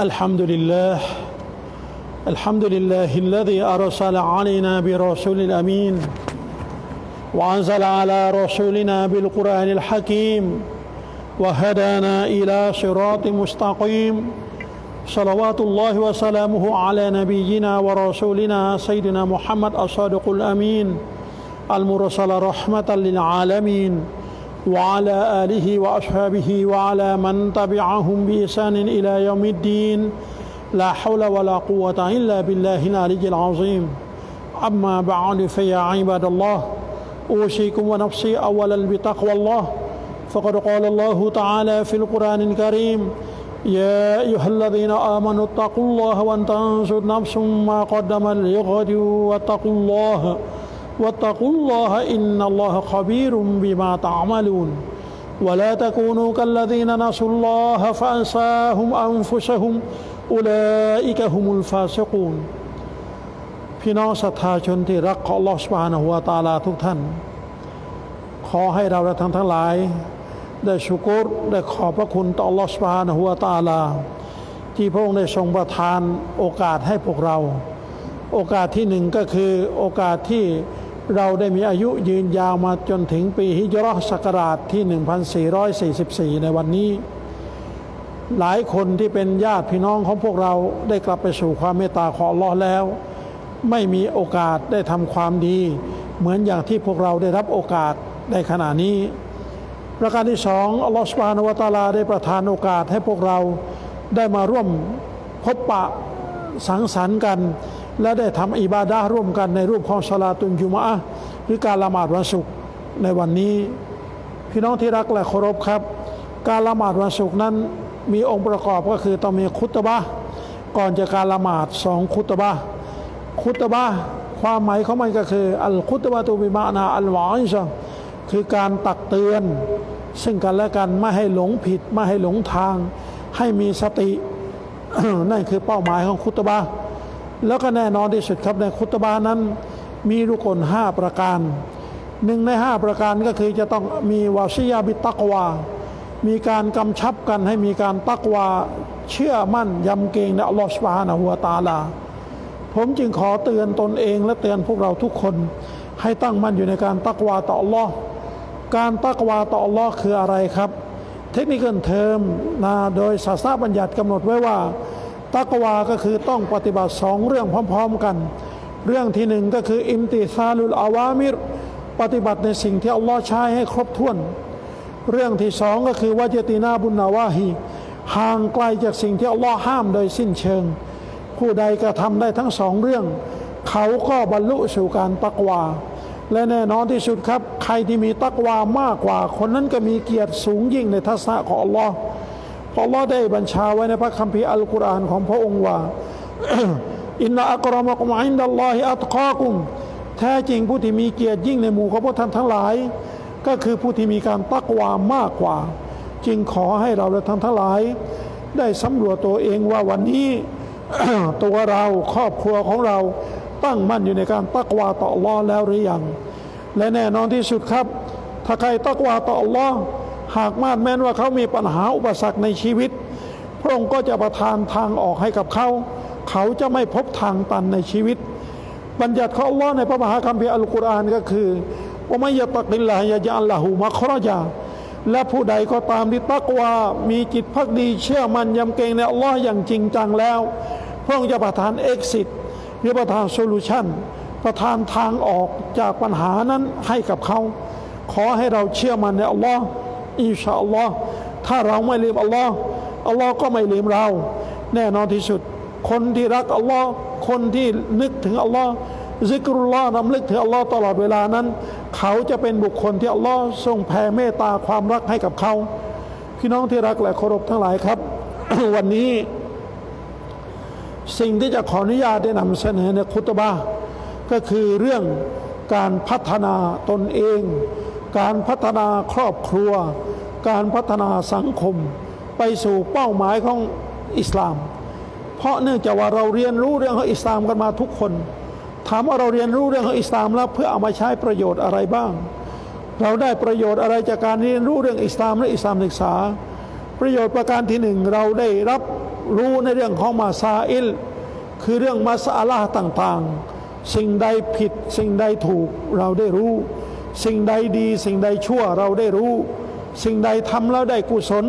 الحمد لله. الحمد لله الذي أرسل علينا برسول الأمين وأنزل على رسولنا بالقرآن الحكيم. وهدانا إلى صراط مستقيم. صلوات الله وسلامه على نبينا ورسولنا سيدنا محمد الصادق الأمين. المرسل رحمة للعالمين وعلى آله وأصحابه وعلى من تبعهم بإحسان إلى يوم الدين. لا حول ولا قوة إلا بالله العلي العظيم. أما بعد فيا عباد الله أوصيكم ونفسي أولا بتقوى الله. فقد قال الله تعالى في القرآن الكريم يا أيها الذين آمنوا اتقوا الله وانتنظر نفس ما قدمت لغد واتقوا الله. واتقوا الله إن الله خبير بما تعملون ولا تكونوا كالذين نسوا الله فأنساهم أنفسهم أولئك هم الفاسقون พี่น้องศรัทธาชนที่รักของอัลลอฮฺสุบฮานะฮูวะตะอาลาทุกท่าน ขอให้เราและทั้งทั้งหลาย ได้ชุกรได้ขอบพระคุณต่ออัลลอฮฺสุบฮานะฮูวะตะอาลา ที่พระองค์ได้ทรงประทานโอกาสให้พวกเรา โอกาสที่หนึ่งก็คือโอกาสที่ เราได้มีอายุยืนยาวมาจนถึงปีฮิจราะห์ศักราชที่ 1444 ในวันนี้ หลายคนที่เป็นญาติพี่น้องของพวกเราได้กลับไปสู่ความเมตตาของอัลลอฮ์แล้ว ไม่มีโอกาสได้ทำความดี เหมือนอย่างที่พวกเราได้รับโอกาสในขณะนี้ ประการที่สองอัลลอฮฺสุบฮานวตาลาได้ประทานโอกาสให้พวกเราได้มาร่วมพบปะสังสรรค์กัน และได้ทำอิบาดะร่วมกันในรูปของสลาตุนจุมะห์หรือการละหมาดวันศุกร์ในวันนี้ พี่น้องที่รักและเคารพครับ การละหมาดวันศุกร์นั้นมีองค์ประกอบก็คือต้องมีคุตบะก่อนจะการละหมาดสองคุตบะคุตบะความหมายของมันก็คืออัลคุตบะตุบิมานาอัลวาอิซะคือการตักเตือน ซึ่งกันและกันไม่ให้หลงผิด ไม่ให้หลงทาง ให้มีสตินั่นคือเป้าหมายของคุตบะ แล้วก็แน่นอนที่สุดครับในคุตบะห์นั้น มีรุกลห้าประการหนึ่งในห้าประการก็คือจะต้องมีวาซิยาบิตักวา มีการกำชับกันให้มีการตักวา เชื่อมั่นยำเกรงในอัลลอฮฺสุบฮานะฮูวตาลา ผมจึงขอเตือนตนเองและเตือนพวกเราทุกคน ให้ตั้งมั่นอยู่ในการตักวาต่ออัลลอฮ์การตักวาต่ออัลลอฮ์คืออะไรครับ เทคนิคเทอมนะโดยศาสนาบัญญัติกำหนดไว้ว่า ตักวาก็คือต้องปฏิบัติสองเรื่องพร้อม ๆกัน เรื่องที่หนึ่งก็คืออิมติซาลุลอาวามิรปฏิบัติในสิ่งที่อัลลอฮ์ใช้ให้ครบถ้วน เรื่องที่สองก็คือวาจตินาบุญนาวาฮีห่างไกลจากสิ่งที่อัลลอฮ์ห้ามโดยสิ้นเชิง ผู้ใดกระทำได้ทั้งสองเรื่อง เขาก็บรรลุสู่การตักวา และแน่นอนที่สุดครับ ใครที่มีตักวามากกว่า คนนั้นก็มีเกียรติสูงยิ่งในทัศนะของอัลลอฮ์ พราะอัลลอฮ์ได้บัญชาไว้ในพระคัมภีร์อัลกุรอานของพระองค์ว่าอินนาอักรามะกุมอินดัลลอฮิอัตกากุมแท้จริงผู้ที่มีเกียรติยิ่งในหมู่ของพวกท่านทั้งหลาย ก็คือผู้ที่มีการตักวามากกว่า จึงขอให้เราและทั้งทั้งหลาย ได้สำรวจตัวเองว่าวันนี้ตัวเราครอบครัวของเราตั้งมั่นอยู่ในการตักวาต่ออัลลอฮ์แล้วหรือยัง และแน่นอนที่สุดครับ ถ้าใครตักวาต่ออัลลอฮ์ หากมาดแม้นว่าเขามีปัญหาอุปสรรคในชีวิต พระองค์ก็จะประทานทางออกให้กับเขา เขาจะไม่พบทางตันในชีวิต บัญญัติของอัลลอฮ์ในพระมหาคัมภีร์อัลกุรอานก็คือว่าไม่ยตักิลลาฮยะจัลละหูมัครจาและผู้ใดก็ตามที่ตักว่ามีจิตพักดีเชื่อมันยำเกรงในอัลลอฮ์อย่างจริงจังแล้ว พระองค์จะประทานเอ็กซิสหรือประทานโซลูชันประทานทางออกจากปัญหานั้นให้กับเขา ขอให้เราเชื่อมันในอัลลอฮ์ อินชาอัลลอฮ์ถ้าเราไม่ลืมอัลลอฮ์อัลลอฮ์ก็ไม่ลืมเรา แน่นอนที่สุด คนที่รักอัลลอฮ์คนที่นึกถึงอัลลอฮ์ซิกรุลลอฮ์นำลึกถึงอัลลอฮ์ตลอดเวลานั้น เขาจะเป็นบุคคลที่อัลลอฮ์ทรงแผ่เมตตาความรักให้กับเขา พี่น้องที่รักและเคารพทั้งหลายครับ วันนี้ สิ่งที่จะขออนุญาตได้นำเสนอในคุตบะก็คือเรื่องการพัฒนาตนเอง การพัฒนาครอบครัว การพัฒนาสังคม ไปสู่เป้าหมายของอิสลาม เพราะเนื่องจากว่าเราเรียนรู้เรื่องของอิสลามกันมาทุกคน ถามว่าเราเรียนรู้เรื่องของอิสลามแล้วเพื่อเอามาใช้ประโยชน์อะไรบ้าง เราได้ประโยชน์อะไรจากการเรียนรู้เรื่องอิสลามและอิสลามศึกษา ประโยชน์ประการที่หนึ่งเราได้รับรู้ในเรื่องของมาซาอิลคือเรื่องมาสาลาต่างๆ สิ่งใดผิดสิ่งใดถูกเราได้รู้ สิ่งใดดีสิ่งใดชั่วเราได้รู้ สิ่งใดทำแล้วได้กุศล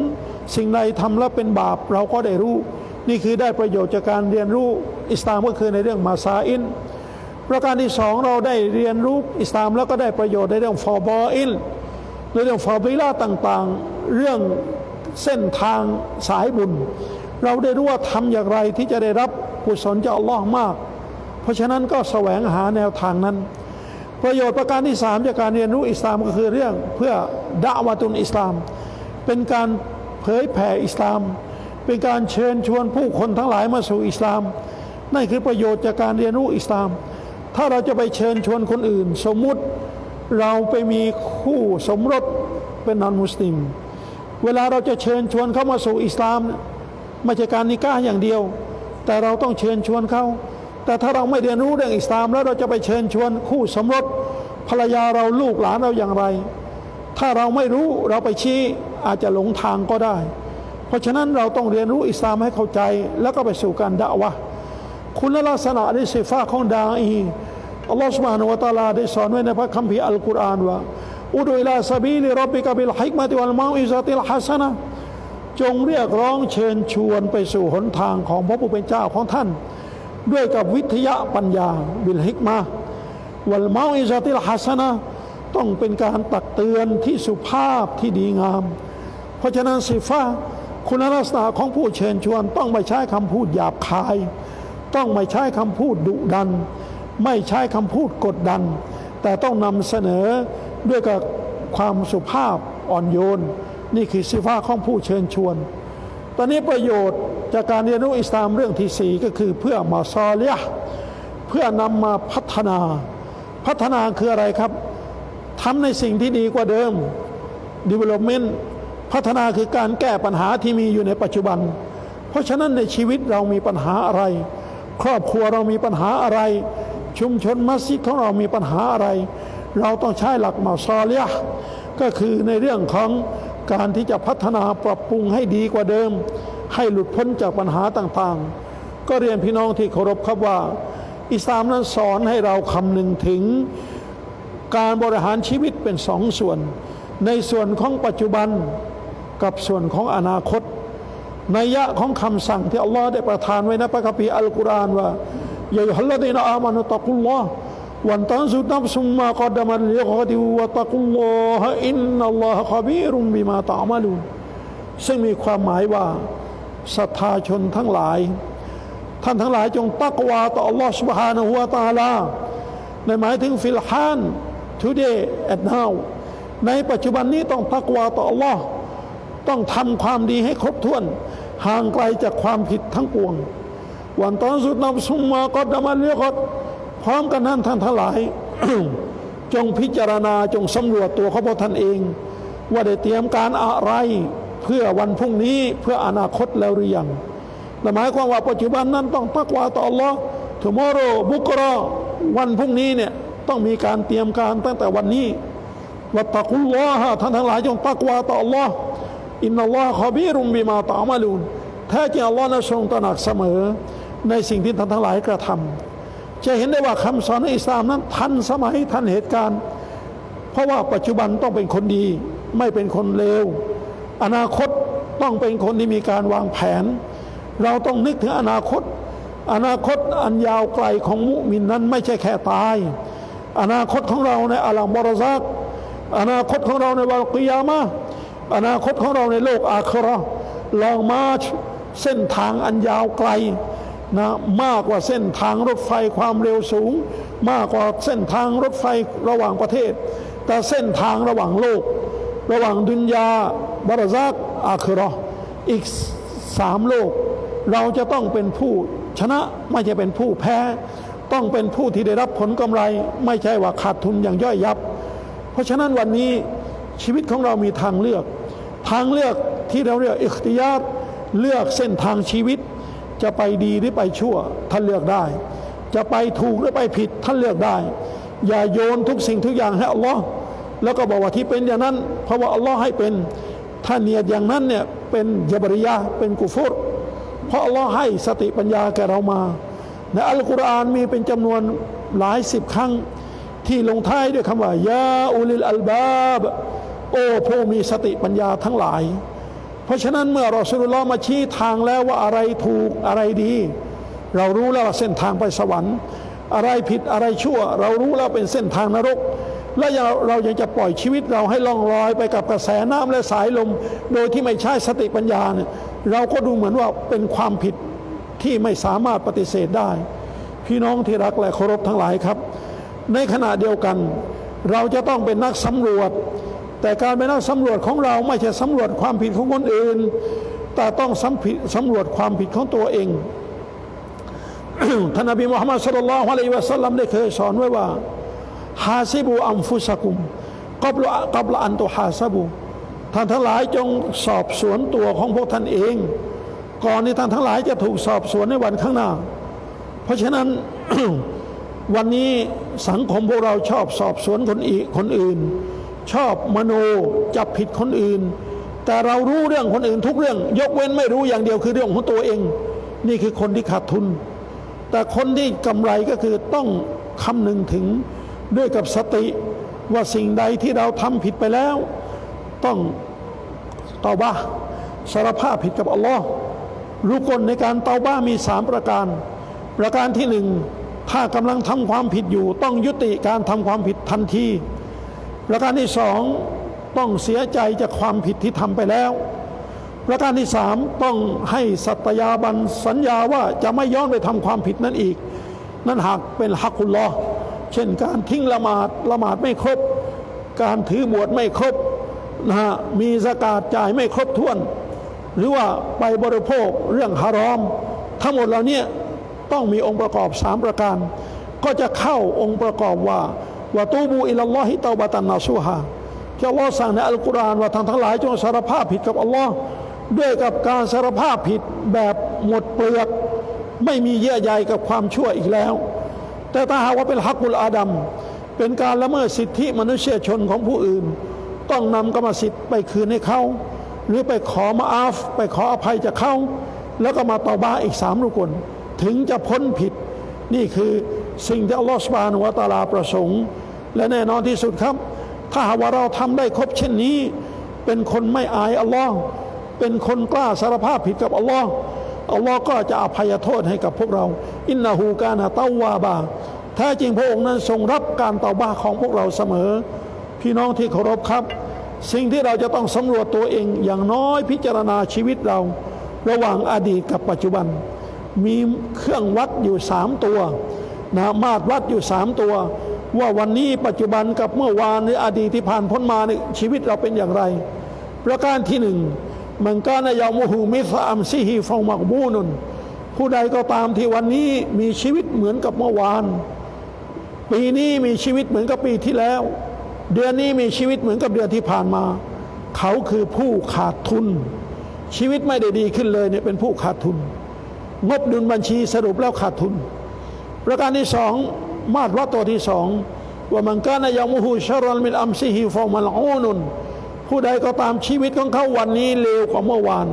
สิ่งใดทำแล้วเป็นบาปเราก็ได้รู้ นี่คือได้ประโยชน์จากการเรียนรู้อิสลามก็คือในเรื่องมาซาอินประการที่สองเราได้เรียนรู้อิสลามแล้วก็ได้ประโยชน์ในเรื่องฟอบออิลในเรื่องฟาบิลาต่างๆ เรื่องเส้นทางสายบุญ เราได้รู้ว่าทำอย่างไรที่จะได้รับกุศลจากอัลลอฮ์มาก เพราะฉะนั้นก็แสวงหาแนวทางนั้น ประโยชน์ประการที่สามจากการเรียนรู้อิสลามก็คือเรื่องเพื่อดะวะตุนอิสลาม เป็นการเผยแผ่อิสลาม เป็นการเชิญชวนผู้คนทั้งหลายมาสู่อิสลาม นั่นคือประโยชน์จากการเรียนรู้อิสลาม ถ้าเราจะไปเชิญชวนคนอื่น สมมุติเราไปมีคู่สมรสเป็นนอนมุสลิม เวลาเราจะเชิญชวนเขามาสู่อิสลามไม่ใช่การนิก้าอย่างเดียว แต่เราต้องเชิญชวนเขา แต่ถ้าเราไม่เรียนรู้เรื่องอิสลามแล้วเราจะไปเชิญชวนคู่สมรสภรรยาเราลูกหลานเราอย่างไร ถ้าเราไม่รู้เราไปชี้อาจจะหลงทางก็ได้ เพราะฉะนั้นเราต้องเรียนรู้อิสลามให้เข้าใจ แล้วก็ไปสู่การด่าวะคุณลักษณะในสิฟ้าของดาอีอัลลอฮฺสุบฮานุวะตาลาได้สอนไว้ในพระคัมภีร์อัลกุรอานว่าอุดุลาสบีลิรับบิกะบิลฮิกมะติวัลมาอิซาติลฮัสนะจงเรียกร้องเชิญชวนไปสู่หนทางของพระผู้เป็นเจ้าของท่าน ด้วยกับวิทยาปัญญาบิลฮิกมะวัลมาอิซาติลฮัสนะต้องเป็นการตักเตือนที่สุภาพที่ดีงาม เพราะฉะนั้นสิฟ้าคุณลักษณะของผู้เชิญชวน ต้องไม่ใช้คำพูดหยาบคาย ต้องไม่ใช้คำพูดดุดัน ไม่ใช้คำพูดกดดัน แต่ต้องนำเสนอด้วยกับความสุภาพอ่อนโยน นี่คือสิฟ้าของผู้เชิญชวน ตอนนี้ประโยชน์ จากการเรียนรู้อิสลามเรื่องที่สี่ก็คือเพื่อมาซอเลียเพื่อนำมาพัฒนา พัฒนาคืออะไรครับทำในสิ่งที่ดีกว่าเดิม development พัฒนาคือการแก้ปัญหาที่มีอยู่ในปัจจุบัน เพราะฉะนั้นในชีวิตเรามีปัญหาอะไร ครอบครัวเรามีปัญหาอะไร ชุมชนมัสยิดของเรามีปัญหาอะไร เราต้องใช้หลักมาซอเลียก็คือในเรื่องของการที่จะพัฒนาปรับปรุงให้ดีกว่าเดิม ให้หลุดพ้นจากปัญหาต่างๆ ก็เรียนพี่น้องที่เคารพครับว่า อิสลามนั้นสอนให้เราคำนึงถึงการบริหารชีวิตเป็นสองส่วน ในส่วนของปัจจุบันกับส่วนของอนาคตนัยยะของคำสั่งที่อัลลอฮ์ได้ประทานไว้ในพระคัมภีร์อัลกุรอานว่ายาฮัลลดีนอามานุตะกุลลอฮ์วันตันสุดนับซุมมากอดมันลิกอดิวตะกุลลอฮ์อินนัลลอฮ์ขบีรุมบิมาตะมาลูนซึ่งมีความหมายว่า ศรัทธาชนทั้งหลาย ท่านทั้งหลายจงตักวาต่อ Allah سبحانه และ تعالى ในหมายถึงฟิลฮาน today and now ในปัจจุบันนี้ต้องตักวาต่อ Allah ต้องทำความดีให้ครบถ้วน ห่างไกลจากความผิดทั้งปวง วันตอนสุดนำสุมมาก็ดามันเรียกพร้อมกันนั้นท่านทั้งหลาย จงพิจารณาจงสำรวจตัวของพวกท่านเอง ว่าได้เตรียมการอะไร เพื่อวันพรุ่งนี้เพื่ออนาคตแล้วหรือยังหมายความว่าปัจจุบันนั้นต้องตักวาต่อ Allah tomorrow บุกรอวันพรุ่งนี้เนี่ยต้องมีการเตรียมการตั้งแต่วันนี้วัตะกุลลอฮะท่านทั้งหลายจงตักวาต่อ Allah อินนัลลอฮ์ขบีรุมบิมาตามาลูนแท้จริงอัลลอฮ์นั้นทรงตระหนักเสมอ ในสิ่งที่ท่านทั้งหลายกระทำจะเห็นได้ว่าคำสอนในอิสลามนั้น ทันสมัยทันเหตุการณ์ เพราะว่าปัจจุบันต้องเป็นคนดี ไม่เป็นคนเลว อนาคตต้องเป็นคนที่มีการวางแผน เราต้องนึกถึงอนาคต อนาคตอันยาวไกลของมุมินนั้นไม่ใช่แค่ตาย อนาคตของเราในอัลลอฮ์บรซักอนาคตของเราในวันกิยามะอนาคตของเราในโลกอาคราลองมาเส้นทางอันยาวไกลนะมากกว่าเส้นทางรถไฟความเร็วสูง มากกว่าเส้นทางรถไฟระหว่างประเทศ แต่เส้นทางระหว่างโลก ระหว่างดุนยา บารซักอาคราอีกสามโลก เราจะต้องเป็นผู้ชนะไม่ใช่เป็นผู้แพ้ ต้องเป็นผู้ที่ได้รับผลกำไร ไม่ใช่ว่าขาดทุนอย่างย่อยยับ เพราะฉะนั้นวันนี้ชีวิตของเรามีทางเลือก ทางเลือกที่เราเรียกอิคติยาตเลือกเส้นทางชีวิต จะไปดีหรือไปชั่วท่านเลือกได้ จะไปถูกหรือไปผิดท่านเลือกได้ อย่าโยนทุกสิ่งทุกอย่างให้อัลลอฮ์แล้วก็บอกว่าที่เป็นอย่างนั้น เพราะว่าอัลลอฮ์ให้เป็น ถ้าเนียดอย่างนั้นเนี่ยเป็นยบริยะเป็นกุฟรเพราะอัลลอฮ์ให้สติปัญญาแก่เรามาในอัลกุรอานมีเป็นจำนวนหลายสิบครั้ง ที่ลงท้ายด้วยคำว่ายาอุลิลอัลบาบโอ้ผู้มีสติปัญญาทั้งหลาย เพราะฉะนั้นเมื่อเรอสุลลอมาชี้ทางแล้วว่าอะไรถูกอะไรดี เรารู้แล้วเส้นทางไปสวรรค์ อะไรผิดอะไรชั่ว เรารู้แล้วเป็นเส้นทางนรก และเราเรายังจะปล่อยชีวิตเราให้ล่องลอยไปกับกระแสน้ำและสายลม โดยที่ไม่ใช้สติปัญญาเนี่ยเราก็ดูเหมือนว่าเป็นความผิดที่ไม่สามารถปฏิเสธได้ พี่น้องที่รักและเคารพทั้งหลายครับ ในขณะเดียวกัน เราจะต้องเป็นนักสำรวจ แต่การเป็นนักสำรวจของเราไม่ใช่สำรวจความผิดของคนอื่น แต่ต้องสำผิดสำรวจความผิดของตัวเองท่านนบีมุฮัมมัดสุลลัลลอฮุอะลัยวะสัลลัมได้เคยสอนไว้ว่า ฮาซิบูอัมฟุสกุมกับละกับละอันตุฮาซาบูท่านทั้งหลายจงสอบสวนตัวของพวกท่านเอง ก่อนที่ท่านทั้งหลายจะถูกสอบสวนในวันข้างหน้า เพราะฉะนั้นวันนี้สังคมพวกเราชอบสอบสวนคนอีกคนอื่น ชอบมโนจับผิดคนอื่น แต่เรารู้เรื่องคนอื่นทุกเรื่อง ยกเว้นไม่รู้อย่างเดียวคือเรื่องของตัวเอง นี่คือคนที่ขาดทุน แต่คนที่กำไรก็คือต้องคำนึงถึง ด้วยกับสติว่าสิ่งใดที่เราทำผิดไปแล้ว ต้องเตอบ้าสารภาพผิดกับอัลลอฮ์รู้กลในการเตาบ้ามีสามประการ ประการที่หนึ่งถ้ากำลังทำความผิดอยู่ ต้องยุติการทำความผิดทันที ประการที่สองต้องเสียใจจากความผิดที่ทำไปแล้ว ประการที่สามต้องให้สัตยาบันสัญญาว่าจะไม่ย้อนไปทำความผิดนั้นอีก นั่นหากเป็นฮักคุลลอ เช่นการทิ้งละหมาดละหมาดไม่ครบ การถือบวชไม่ครบนะฮะมีสกาดจ่ายไม่ครบถ้วน หรือว่าไปบริโภคเรื่องฮารอม ทั้งหมดเหล่านี้ต้องมีองค์ประกอบสามประการ ก็จะเข้าองค์ประกอบว่าวะตูบูอิลลอฮิตาบะตันนาซูฮาที่อัลลอฮ์สั่งในอัลกุรอานว่าทางทั้งหลายจงสารภาพผิดกับอัลลอฮ์ด้วยกับการสารภาพผิดแบบหมดเปลือก ไม่มีเยื่อใยกับความชั่วอีกแล้ว แต่ถ้าหากว่าเป็นฮักกุลอาดัมเป็นการละเมิดสิทธิมนุษยชนของผู้อื่น ต้องนำกรรมสิทธิ์ไปคืนให้เขาหรือไปขอมาอาฟ ไปขออภัยจากเขาแล้วก็มาตอบ้าอีกสามรุกลถึงจะพ้นผิด นี่คือสิ่งที่อัลลอฮฺสุบานุวะตาลาประสงค์ และแน่นอนที่สุดครับ ถ้าหากว่าเราทำได้ครบเช่นนี้ เป็นคนไม่อายอัลลอฮ์เป็นคนกล้าสารภาพผิดกับอัลลอฮ์ อัลลอฮ์ก็จะอภัยโทษให้กับพวกเรา อินนาหูกานาเตาวาบาแท้จริงพระองค์นั้นทรงรับการเตาบ้าของพวกเราเสมอ พี่น้องที่เคารพครับ สิ่งที่เราจะต้องสำรวจตัวเองอย่างน้อยพิจารณาชีวิตเรา ระหว่างอดีตกับปัจจุบัน มีเครื่องวัดอยู่สามตัวนะมาตรวัดอยู่สามตัว ว่าวันนี้ปัจจุบันกับเมื่อวานหรืออดีตที่ผ่านพ้นมาในชีวิตเราเป็นอย่างไร ประการที่หนึ่ง มันก็นายามุฮูมิฟะอัมซิฮีฟองมักบูนุนผู้ใดก็ตามที่วันนี้มีชีวิตเหมือนกับเมื่อวาน ปีนี้มีชีวิตเหมือนกับปีที่แล้ว เดือนนี้มีชีวิตเหมือนกับเดือนที่ผ่านมา เขาคือผู้ขาดทุน ชีวิตไม่ได้ดีขึ้นเลยเนี่ยเป็นผู้ขาดทุน งบดุลบัญชีสรุปแล้วขาดทุน ประการที่สองมาตรวัดตัวที่สองว่ามันกานายามุฮูชรอนมินอัมซิฮิฟองมันอูนุน ผู้ใดก็ตามชีวิตของเขาวันนี้เลวกว่าเมื่อวาน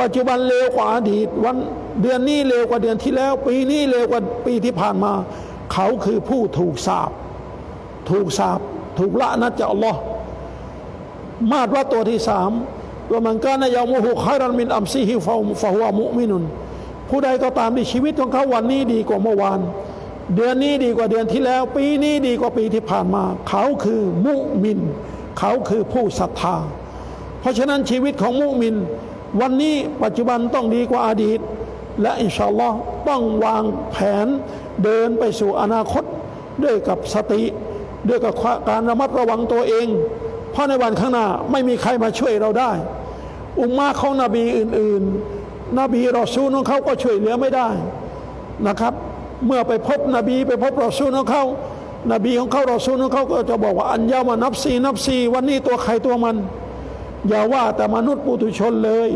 ปัจจุบันเลวกว่าอดีตวันเดือนนี้เลวกว่าเดือนที่แล้ว ปีนี้เลวกว่าปีที่ผ่านมา เขาคือผู้ถูกสาปถูกสาปถูกละนัดจากอัลลอฮ์มาตรว่าตัวที่สามว่ามันก็นายามุฮูคายรันมินอัมซีฮิฟาฟะฮุวามุมินุนผู้ใดก็ตามที่ชีวิตของเขาวันนี้ดีกว่าเมื่อวาน เดือนนี้ดีกว่าเดือนที่แล้ว ปีนี้ดีกว่าปีที่ผ่านมา เขาคือมุมิน เขาคือผู้ศรัทธา เพราะฉะนั้นชีวิตของมุมิน วันนี้ปัจจุบันต้องดีกว่าอดีต และอินชาอัลลอฮ์ต้องวางแผนเดินไปสู่อนาคตด้วยกับสติ ด้วยกับการระมัดระวังตัวเอง เพราะในวันข้างหน้าไม่มีใครมาช่วยเราได้ อุมมาของนบีอื่น ๆ นบีรอซูลของเขาก็ช่วยเหลือไม่ได้นะครับ เมื่อไปพบนบีไปพบรอซูลของเขา นบีของเขารอซูลของเขาก็จะบอกว่าอันยามานับซีนับซีวันนี้ตัวใครตัวมัน อย่าว่าแต่มนุษย์ปุถุชนเลย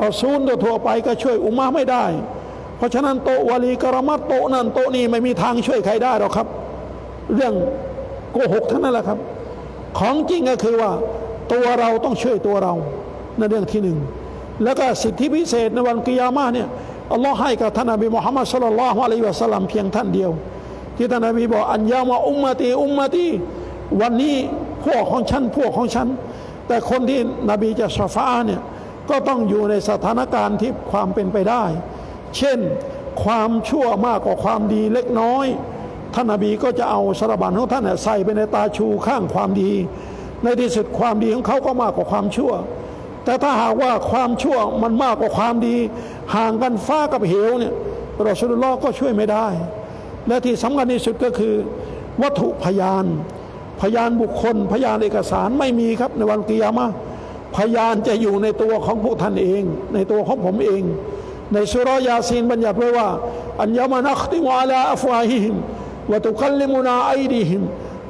รอซูลตัวทั่วไปก็ช่วยอุมาไม่ได้ เพราะฉะนั้นโตวาลีกรมัตโตนั่นโตนี่ไม่มีทางช่วยใครได้หรอกครับ เรื่องโกหกทั้งนั้นแหละครับ ของจริงก็คือว่าตัวเราต้องช่วยตัวเรานั่นเรื่องที่หนึ่งแล้วก็สิทธิพิเศษในวันกิยามะเนี่ยอัลลอฮ์ให้กับท่านนบีมุฮัมมัดสุลลัลฮุอะลัยวะสัลลัมเพียงท่านเดียว ที่ท่านนบีบอกอันยามะอุมมะตีอุมมะตีวันนี้พวกของฉันพวกของฉัน แต่คนที่นบีจะชฟาเนี่ยก็ต้องอยู่ในสถานการณ์ที่ความเป็นไปได้ เช่นความชั่วมากกว่าความดีเล็กน้อย ท่านนบีก็จะเอาสารบัญของท่านใส่ไปในตาชูข้างความดี ในที่สุดความดีของเขาก็มากกว่าความชั่ว แต่ถ้าหากว่าความชั่วมันมากกว่าความดี ห่างกันฟ้ากับเหวเนี่ยรอสุลลอก็ช่วยไม่ได้ และที่สำคัญที่สุดก็คือ วัตถุพยาน พยานบุคคล พยานเอกสารไม่มีครับในวันกิยามะพยานจะอยู่ในตัวของพวกท่านเอง ในตัวของผมเอง ในสุรยาซีนบัญญัติไว้ว่าอันยามานัคติมอาลาอัฟวาฮิฮิมวะตุคัลลิมุนาไอดีฮิม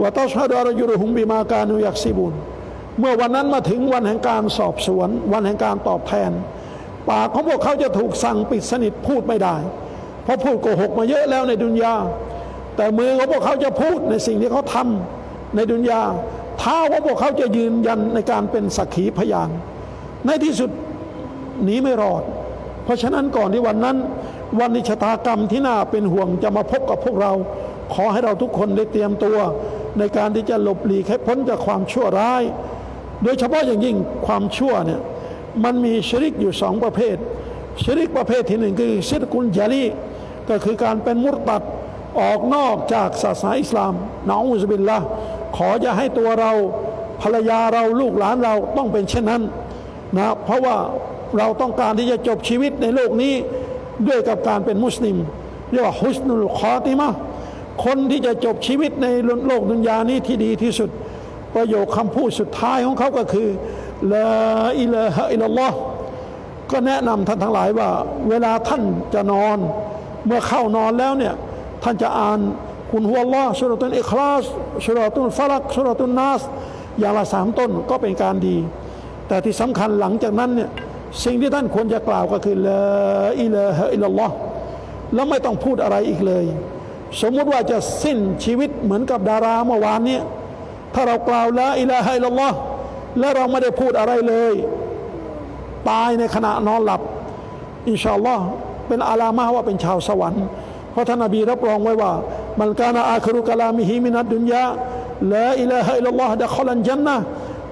วะตัชฮดารจุรุฮุมบิมากานุยักซิบุนเมื่อวันนั้นมาถึงวันแห่งการสอบสวน วันแห่งการตอบแทน ปากของพวกเขาจะถูกสั่งปิดสนิทพูดไม่ได้ เพราะพูดโกหกมาเยอะแล้วในดุนยา แต่มือของพวกเขาจะพูดในสิ่งที่เขาทำในดุนยาเท้าของพวกเขาจะยืนยันในการเป็นสักขีพยาน ในที่สุดหนีไม่รอด เพราะฉะนั้นก่อนที่วันนั้น วันนิชะตากรรมที่น่าเป็นห่วงจะมาพบกับพวกเรา ขอให้เราทุกคนได้เตรียมตัว ในการที่จะหลบหลีกให้พ้นจากความชั่วร้าย โดยเฉพาะอย่างยิ่งความชั่วเนี่ยมันมีชริกอยู่สองประเภทชริกประเภทที่หนึ่งคือชิรกุลยาลี ก็คือการเป็นมุตตัดออกนอกจากศาสนาอิสลามนะอูซบิลละขอจะให้ตัวเราภรรยาเราลูกหลานเราต้องเป็นเช่นนั้นนะเพราะว่าเราต้องการที่จะจบชีวิตในโลกนี้ด้วยกับการเป็นมุสลิมเรียกว่าฮุสนุลคอติมะคนที่จะจบชีวิตในโลกดุนยานี้ที่ดีที่สุด ประโยคคำพูดสุดท้ายของเขาก็คือลาอิลาฮะอิลลัลลอฮ์ก็แนะนำท่านทั้งหลายว่า เวลาท่านจะนอน เมื่อเข้านอนแล้วเนี่ยท่านจะอ่านคุณหัวล้อสุรตุนอิคลาสสุรตุนฟลักสุรตุนนัสอย่างละสามต้นก็เป็นการดี แต่ที่สำคัญหลังจากนั้นเนี่ยสิ่งที่ท่านควรจะกล่าวก็คือลาอิลาฮะอิลลัลลอฮ์แล้วไม่ต้องพูดอะไรอีกเลย สมมุติว่าจะสิ้นชีวิตเหมือนกับดาราเมื่อวานเนี้ถ้าเรากล่าวละอิลาฮะอิลลัลลอฮ์และเราไม่ได้พูดอะไรเลย ตายในขณะนอนหลับ อินชาอัลลอฮ์ เป็นอาลามะว่าเป็นชาวสวรรค์เพราะท่านนบีรับรองไว้ว่า มันกานะอาครุกะลามิฮิมินัดดุนยาละอิลาฮะอิลลัลลอฮ์ดะคอลันจันนะ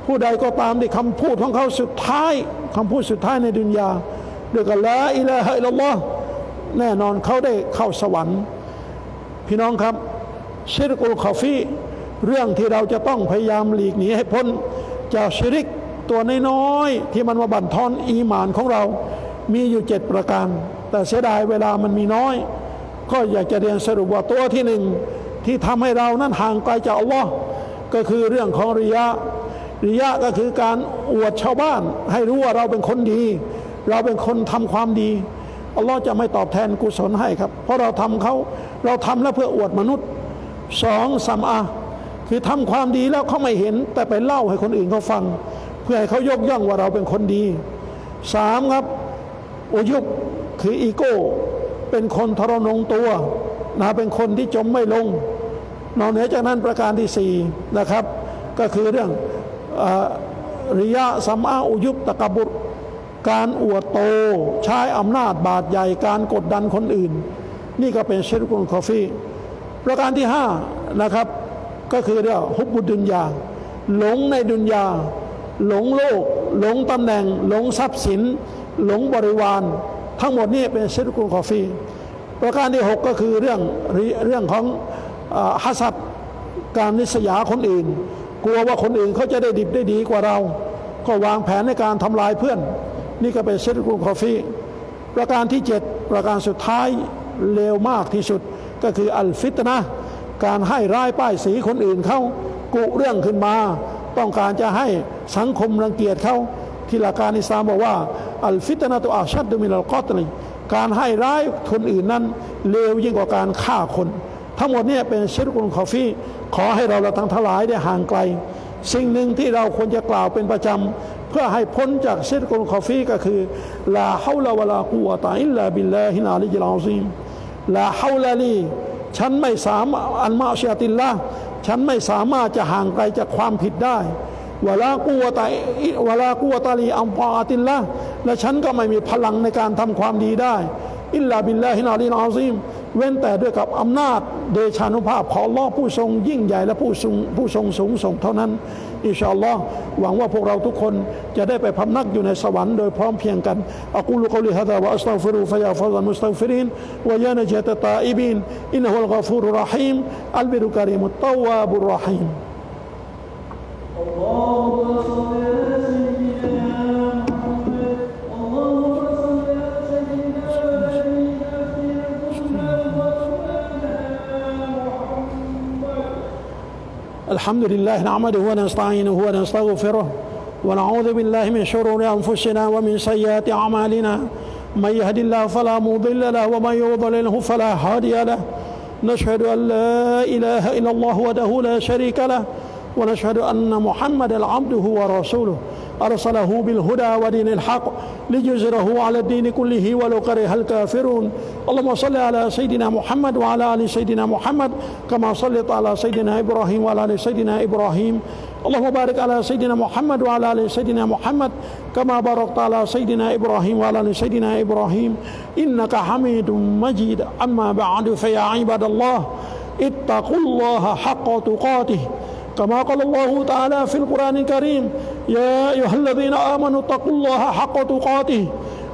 ผู้ใดก็ตามที่คำพูดของเขาสุดท้ายคำพูดสุดท้ายในดุนยาเรียกว่าละอิลาฮะอิลลัลลอฮ์แน่นอนเขาได้เข้าสวรรค์ พี่น้องครับชิรกุลคอฟีเรื่องที่เราจะต้องพยายามหลีกหนีให้พ้นจากชิริกตัวน้อยๆที่มันมาบั่นทอนอีหมานของเรา มีอยู่เจ็ดประการ แต่เสียดายเวลามันมีน้อย ก็อยากจะเรียนสรุปว่าตัวที่หนึ่งที่ทำให้เรานั้นห่างไกลจากอัลลอฮ์ก็คือเรื่องของริยะริยะก็คือการอวดชาวบ้าน ให้รู้ว่าเราเป็นคนดี เราเป็นคนทำความดีอัลลอฮ์จะไม่ตอบแทนกุศลให้ครับ เพราะเราทำเขาเราทำแล้วเพื่ออวดมนุษย์สองสัมอาคือทำความดีแล้วเขาไม่เห็น แต่ไปเล่าให้คนอื่นเขาฟัง เพื่อให้เขายกย่องว่าเราเป็นคนดีสามครับอุยุบ คืออีโก้ เป็นคนทรนงตัวนะเป็นคนที่จมไม่ลง นอกเหนือจากนั้นประการที่สี่นะครับ ก็คือเรื่องอริยะสัมอาอุยุบตะกบุตรการอวดโตใช้อำนาจบาดใหญ่การกดดันคนอื่น นี่ก็เป็นเชิรกุลคอฟีประการที่ห้านะครับก็คือเรื่องฮุบบุดุนยาหลงในดุนยาหลงโลก หลงตำแหน่ง หลงทรัพย์สิน หลงบริวาร ทั้งหมดนี่เป็นชิรกุลคอฟี ประการที่หกก็คือเรื่องเรื่องของอฮัสัดการนิสยาคนอื่น กลัวว่าคนอื่นเขาจะได้ดิบได้ดีกว่าเรา ก็วางแผนในการทำลายเพื่อน นี่ก็เป็นชิรกุลคอฟี ประการที่ 7 ประการสุดท้ายเลวมากที่สุดก็คืออัลฟิตนะการให้ร้ายป้ายสีคนอื่นเขากุเรื่องขึ้นมา ต้องการจะให้สังคมรังเกียจเขา ที่หลักการอิสลามบอกว่า อัลฟิตนะตุอาชัดดุมินัลกอตลีการให้ร้ายคนอื่นนั้นเลวยิ่งกว่าการฆ่าคน ทั้งหมดเนี่ยเป็นชิรกุลคอฟีขอให้เราเราทั้งทลายได้ห่างไกล สิ่งหนึ่งที่เราควรจะกล่าวเป็นประจำเพื่อให้พ้นจากซิดกุลคอฟีก็คือลาฮาวลาวะลากุวะตอิลลาบิลลาฮินาลิจิลอาซีมลาฮาวลาลีฉันไม่สามารถอันมาเชียติลละฉันไม่สามารถจะห่างไกลจากความผิดได้ วลากุวตะอิวลากุวตะลีอัมปาติลละและฉันก็ไม่มีพลังในการทำความดีได้ อิลลาบิลลาฮินาลิลอาซีมเว้นแต่ด้วยกับอำนาจเดชานุภาพของลอผู้ทรงยิ่งใหญ่และผู้ทรงผู้ทรงสูงส่งเท่านั้น อินชาอัลลอฮ์หวังว่าพวกเราทุกคนจะได้ไปพำนักอยู่ในสวรรค์โดยพร้อมเพียงกันอักูลุกอลิฮะดาวะอัสตัฟิรุฟะยาฟัซัลมุสตัฟิรินวะยานะจตตาอิบินอินนะฮุลกอฟูรุรรหีมอัลบิรุกะรีมุตตาวาบุรรหีม الحمد لله نعمده ونستعينه ونستغفره ونعوذ بالله من شرور أنفسنا ومن سيئات أعمالنا. من يهد الله فلا مضل له ومن يضلله فلا هادي له. نشهد أن لا إله إلا الله وحده لا شريك له. ونشهد أن محمدا عبده ورسوله. أرسله بالهدى ودين الحق ليجزره على الدين كله ولو كره الكافرون. اللهم صل على سيدنا محمد وعلى آل سيدنا محمد كما صليت على سيدنا إبراهيم وعلى آل سيدنا إبراهيم. اللهم بارك على سيدنا محمد وعلى آل سيدنا محمد كما باركت على سيدنا إبراهيم وعلى آل سيدنا إبراهيم. إنك حميد مجيد. أما بعد فيا عباد الله اتقوا الله حق تقاته. كما قال الله تعالى في القرآن الكريم يا أيها الذين آمنوا اتقوا الله حق تقاته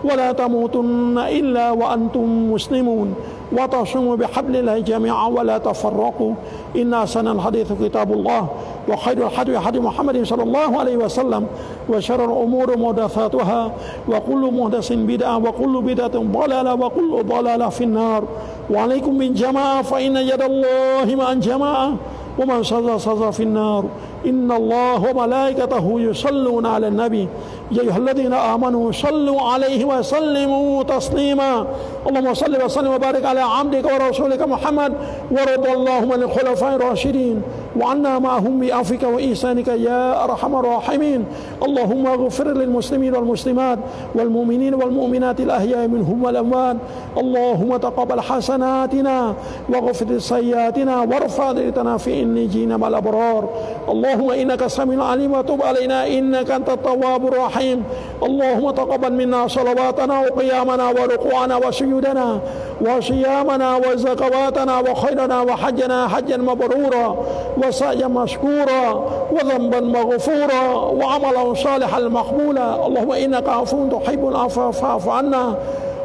ولا تموتن إلا وأنتم مسلمون. واعتصموا بحبل الله جميعا ولا تفرقوا. إن أحسن الحديث كتاب الله وخير الحديث حديث محمد صلى الله عليه وسلم وشر الأمور محدثاتها وكل محدث بدعة وكل بدعة ضلالة وكل ضلالة في النار. وعليكم بالجماعة فإن يد الله مع الجماعة. ومن صلى صلى في النار. إن الله وملائكته يصلون على النبي. يا أيها الذين آمنوا صلوا عليه وسلموا تسليما. اللهم صل وسلم وبارك على عبدك ورسولك محمد ورضى اللهم عن الخلفاء الراشدين. وعنا معهم بعفوك وإحسانك يا أرحم الراحمين. اللهم اغفر للمسلمين والمسلمات والمؤمنين والمؤمنات الأحياء منهم والأموات. اللهم تقبل حسناتنا واغفر سيئاتنا وارفع درجتنا في إنجينا مع الأبرار. اللهم إنك سميع عليم وتب علينا إنك أنت التواب الرحيم. اللهم تقبل منا صلواتنا وقيامنا وركوعنا وسجودنا وصيامنا وزكواتنا وخيرنا وحجنا حجا مبرورا. وسعيا مشكورا وذنبا مغفورا وعملا صالحا مقبولا. اللهم إنك عفو تحب العفو فاعف عنا.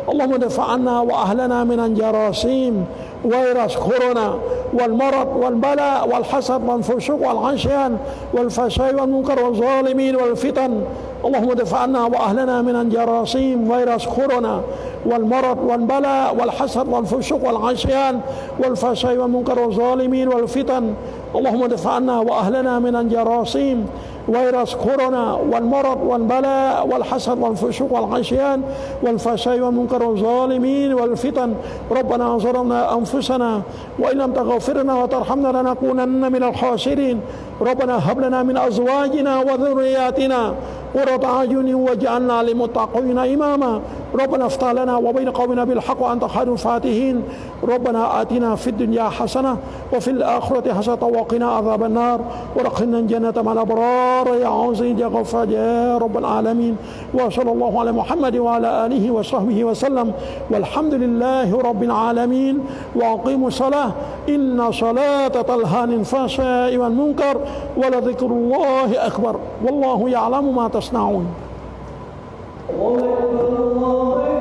اللهم ادفع عنا وأهلنا من الجراثيم فيروس كورونا والمرض والبلاء والحسد والفسوق والعصيان والفساد والمنكر والظالمين والفتن. اللهم ادفع عنا وأهلنا من الجراثيم فيروس كورونا والمرض والبلاء والحسد والفسوق والعصيان والفساد والمنكر والظالمين والفتن. اللهم ادفعنا وأهلنا من الجراثيم فيروس كورونا والمرض والبلاء والحسد والفسوق والعصيان والفساد والمنكر والظالمين والفتن. ربنا ظلمنا أنفسنا وإن لم تغفر لنا وترحمنا لنكونن من الخاسرين. ربنا هب لنا من أزواجنا وذرياتنا قرة أعين واجعلنا للمتقين إماما. ربنا افتح لنا وبين قومنا بالحق وأنت خير الفاتحين. ربنا آتنا في الدنيا حسنة وفي الآخرة حسنة وقنا عذاب النار. ورقنا الجنة مع الأبرار. يا عزيز يا غفار يا رب العالمين. وصلى الله على محمد وعلى آله وصحبه وسلم. والحمد لله رب العالمين. وأقيموا الصلاة. إن صلاة تنهى عن الفحشاء والمنكر ولذكر الله أكبر. والله يعلم ما تصنعون. الله أكبر الله